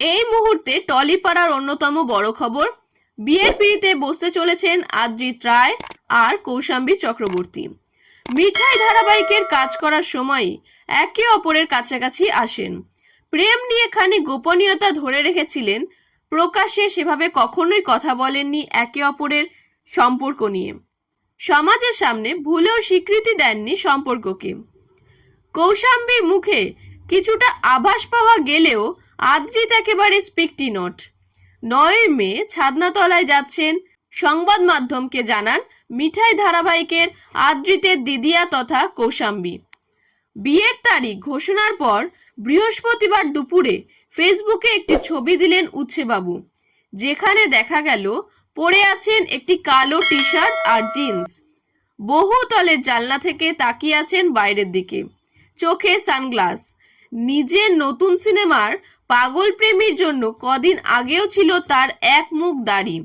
এই মুহূর্তে টলিপাড়ার অন্যতম বড় খবর বিয়ের পিড়িতে বসতে চলেছেন আদ্রিত রায় আর কৌশাম্বী চক্রবর্তী। মিঠাই ধারাবাহিকের কাজ করার সময় একে অপরের কাছাকাছি আসেন। প্রেম নিয়ে খানি গোপনীয়তা ধরে রেখেছিলেন, প্রকাশ্যে সেভাবে কখনোই কথা বলেননি একে অপরের সম্পর্ক নিয়ে। সমাজের সামনে ভুলেও স্বীকৃতি দেননি সম্পর্ককে। কৌশাম্বীর মুখে কিছুটা আভাস পাওয়া গেলেও আদ্রিত একেবারে স্পিকটি নট। নয় মে ছাদনাতলায় যাচ্ছেন। সংবাদ মাধ্যমকে জানান, মিঠাই ধারাবাহিকের আদ্রিতের দিদিয়া তথা কৌশাম্বী। বিয়ের তারিখ ঘোষণার পর বৃহস্পতিবার দুপুরে ফেসবুকে একটি ছবি দিলেন উচ্ছেবাবু যেখানে দেখা গেল পরে আছেন একটি কালো টি শার্ট আর জিন্স। বহু তলের জানলা থেকে তাকিয়ে আছেন বাইরের দিকে। চোখে সানগ্লাস। নিজের নতুন সিনেমার পাগল প্রেমীর জন্য কদিন আগেও ছিল তার এক মুখ দাড়ি।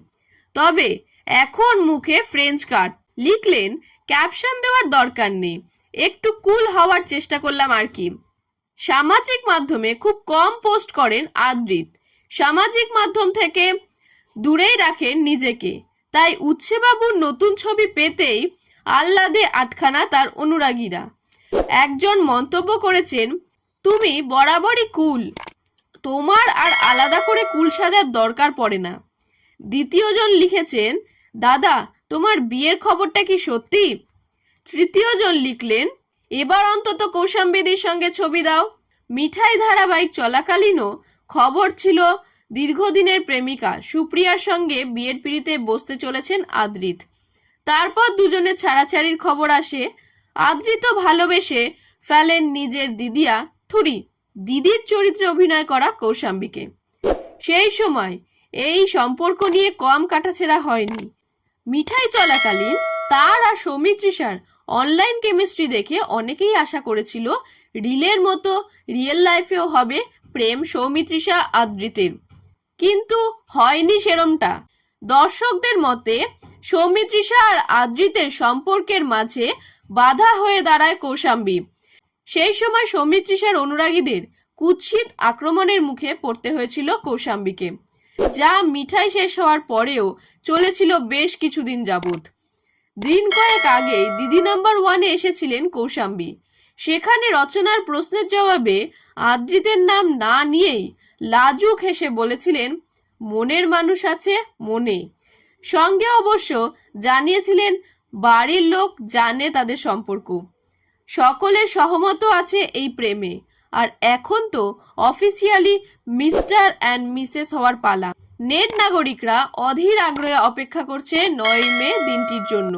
তবে এখন মুখে ফ্রেঞ্চ কাট। লিখলেন, ক্যাপশন দেওয়ার দরকার নেই। একটু কুল হওয়ার চেষ্টা করলাম আর কি। সামাজিক মাধ্যমে খুব কম পোস্ট করেন আদ্রিত। সামাজিক মাধ্যম থেকে দূরেই রাখেন নিজেকে। তাই উচ্ছেবাবুর নতুন ছবি পেতেই আহ্লাদে আটখানা তার অনুরাগীরা। একজন মন্তব্য করেছেন তুমি বরাবরই কুল। তোমার আর আলাদা করে কুল সাজার দরকার পড়ে না। দ্বিতীয়জন লিখেছেন, দাদা, তোমার বিয়ের খবরটা কি সত্যি? তৃতীয়জন লিখলেন, এবার অন্তত কৌশাম্বেদির সঙ্গে ছবি দাও। মিঠাই ধারাবাহিক চলাকালীনও খবর ছিল দীর্ঘদিনের প্রেমিকা সুপ্রিয়ার সঙ্গে বিয়ের পিড়িতে বসতে চলেছেন আদ্রিত। তারপর দুজনের ছাড়াছাড়ির খবর আসে। আদ্রিত ভালোবেসে ফেলেন নিজের দিদিয়া থুরি, দিদির চরিত্রে অভিনয় করা কৌশাম্বীকে। সেই সময় এই সম্পর্ক নিয়ে কম কাটাছেড়া হয়নি। মিঠাই চলাকালীন তার আর সৌমিত্রিষার অনলাইন কেমিস্ট্রি দেখে অনেকেই আশা করেছিল রিলের মতো রিয়েল লাইফেও হবে প্রেম সৌমিত্রিষা আদ্রিতের। কিন্তু হয়নি সেরমটা। দর্শকদের মতে সৌমিত্রিষা আর আদ্রিতের সম্পর্কের মাঝে বাধা হয়ে দাঁড়ায় কৌশাম্বী। সেই সময় সৌমিত্রিষার অনুরাগীদের কুৎসিত আক্রমণের মুখে পড়তে হয়েছিল কৌশাম্বীকে, যা মিঠাই শেষ হওয়ার পরেও চলেছিল বেশ কিছুদিন যাবৎ। দিন কয়েক আগেই দিদি নাম্বার ওয়ানে এসেছিলেন কৌশাম্বী। সেখানে রচনার প্রশ্নের জবাবে আদ্রিতের নাম না নিয়েই লাজুক হেসে বলেছিলেন, মনের মানুষ আছে মনে। সঙ্গে অবশ্য জানিয়েছিলেন, বাড়ির লোক জানে তাদের সম্পর্ক। সকলের সহমত আছে এই প্রেমে। আর এখন তো অফিসিয়ালি মিস্টার অ্যান্ড মিসেস হওয়ার পালা। নেট নাগরিকরা অধীর আগ্রহে অপেক্ষা করছে নয় মে দিনটির জন্য।